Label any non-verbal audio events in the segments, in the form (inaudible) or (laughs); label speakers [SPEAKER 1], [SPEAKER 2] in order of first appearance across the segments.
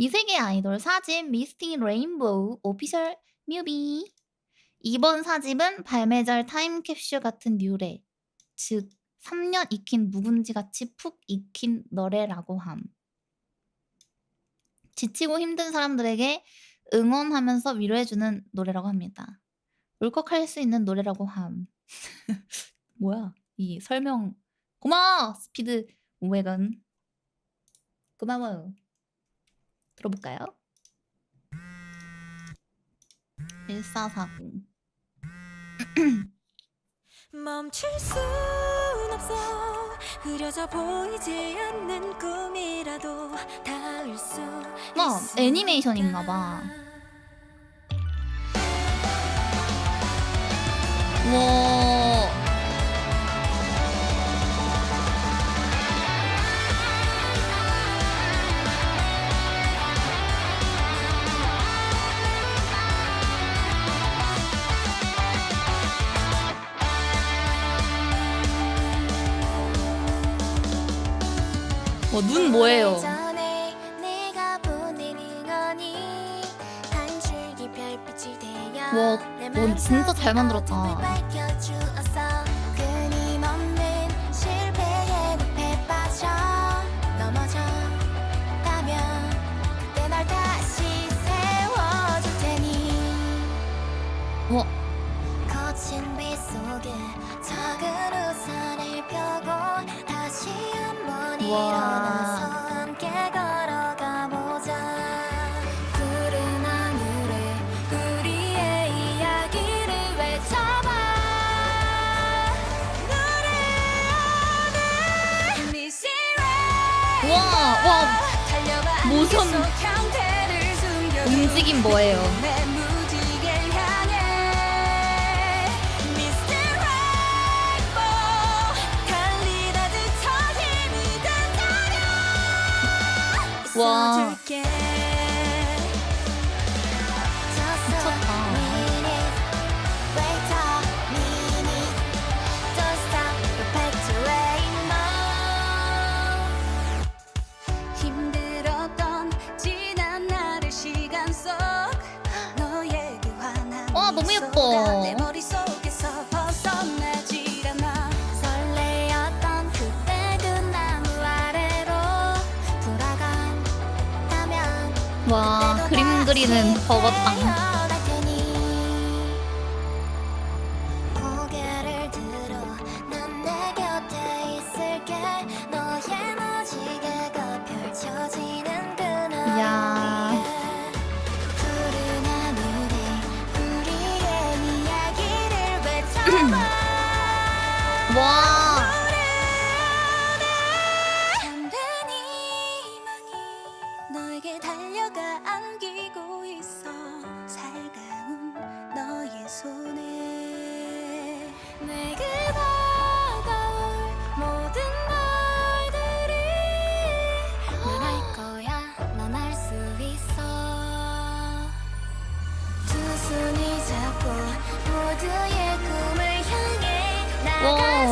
[SPEAKER 1] 이세계 아이돌 사집 미스팅 레인보우 오피셜 뮤비. 이번 사집은 발매절 타임캡슐 같은 뉴레 즉 3년 익힌 묵은지 같이 푹 익힌 너래라고 함. 지치고 힘든 사람들에게 응원하면서 위로해주는 노래라고 합니다. 울컥할 수 있는 노래라고 함. (laughs) 뭐야 이 설명. 고마워 스피드 오웨건 고마워요 들어볼까요? 1440 (clears throat)
[SPEAKER 2] 멈출 순 없어 흐려져 보이지 않는 꿈이라도 닿을 수
[SPEAKER 1] 어,
[SPEAKER 2] 있을까?
[SPEAKER 1] 애니메이션인가봐. 와 와, 눈 뭐예요? 와, 내넌 진짜 잘 만들었다.
[SPEAKER 2] 시레
[SPEAKER 1] 와, 와, 모션. 움직임 뭐예요?
[SPEAKER 2] well,
[SPEAKER 1] 와, 그림 그리는 버거땅.
[SPEAKER 2] 태 (clears throat)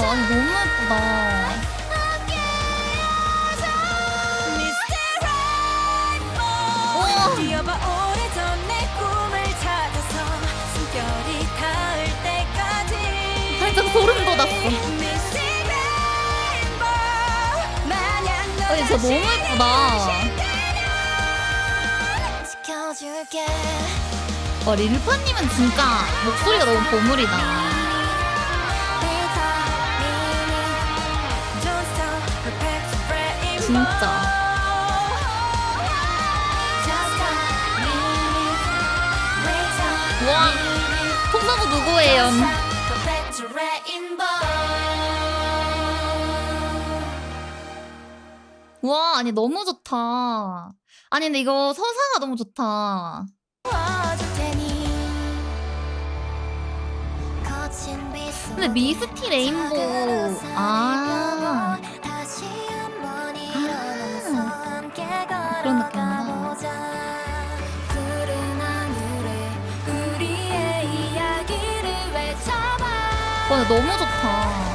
[SPEAKER 1] 아니, 너무 예쁘다. 우와.
[SPEAKER 2] 뛰어봐 오래전 내 꿈을 찾아서 숨결이 닿을 때까지
[SPEAKER 1] 살짝 소름 돋았어.
[SPEAKER 2] Rainbow 너
[SPEAKER 1] 아니, 진짜 너무 예쁘다.
[SPEAKER 2] 지켜줄게
[SPEAKER 1] 와, 릴파님은 진짜 목소리가 너무 보물이다. 진짜. 와, 통나무 누구예요? 와, 아니, 너무 좋다. 아니, 근데 이거 서사가 너무 좋다. 근데 미스티 레인보우. 아. 와, 너무 좋다.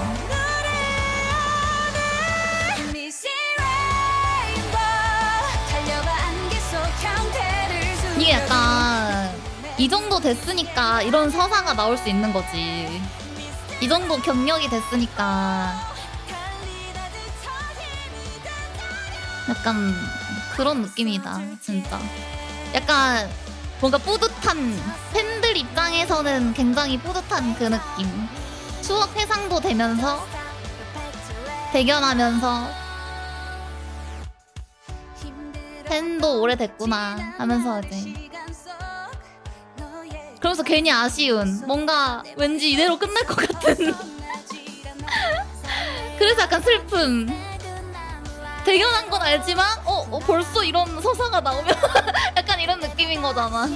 [SPEAKER 1] 이게 약간 이 정도 됐으니까 이런 서사가 나올 수 있는 거지. 이 정도 경력이 됐으니까 약간 그런 느낌이다, 진짜. 약간 뭔가 뿌듯한 팬들 입장에서는 굉장히 뿌듯한 그 느낌. 추억 회상도 되면서 대견하면서 팬도 오래됐구나 하면서 이제. 그러면서 괜히 아쉬운 뭔가 왠지 이대로 끝날 것 같은. (laughs) 그래서 약간 슬픔. 대견한 건 알지만 어, 어 벌써 이런 서사가 나오면 (laughs) 약간 이런 느낌인 거잖아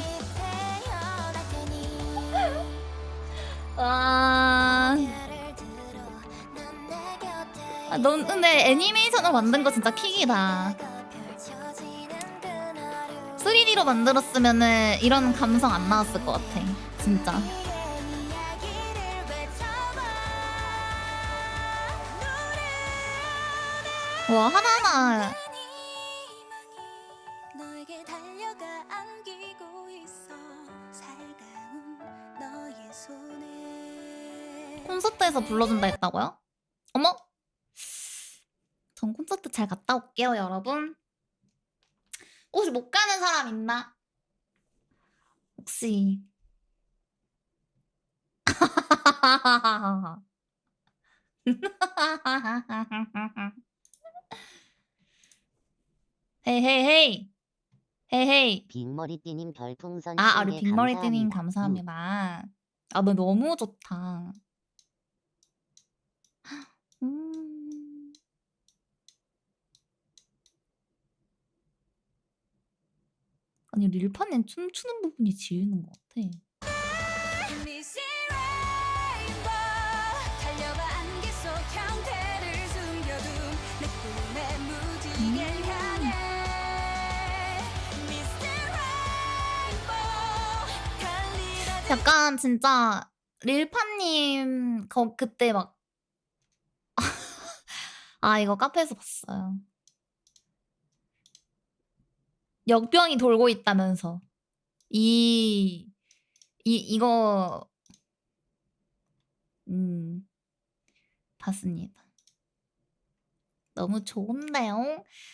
[SPEAKER 1] 와... 아, 넌 근데 애니메이션으로 만든 거 진짜 킥이다. 3D로 만들었으면은 이런 감성 안 나왔을 것 같아 진짜. 와 하나하나 콘서트에서 불러준다 했다고요? 어머? 전 콘서트 잘 갔다 올게요, 여러분. 혹시 못 가는 사람 있나? 혹시. (laughs) 헤이 헤이 헤이 헤이 헤이
[SPEAKER 3] 빅머리띠님 별풍선
[SPEAKER 1] 아, 우리
[SPEAKER 3] 10개
[SPEAKER 1] 빅머리띠님
[SPEAKER 3] 감사합니다.
[SPEAKER 1] 감사합니다. 아, 너 너무 좋다. 아니, 릴파님 춤추는 부분이 지우는 것 같아.
[SPEAKER 2] Missy Rainbow 달려가 안개 속 형태를 숨겨둔 내 꿈의 무지개를 향해 Mr. Rainbow 달리다
[SPEAKER 1] 약간 진짜 릴파님 거 그때 막 (laughs) 아, 이거 카페에서 봤어요. 역병이 돌고 있다면서. 이, 이, 이거, 음, 봤습니다. 너무 좋은데요?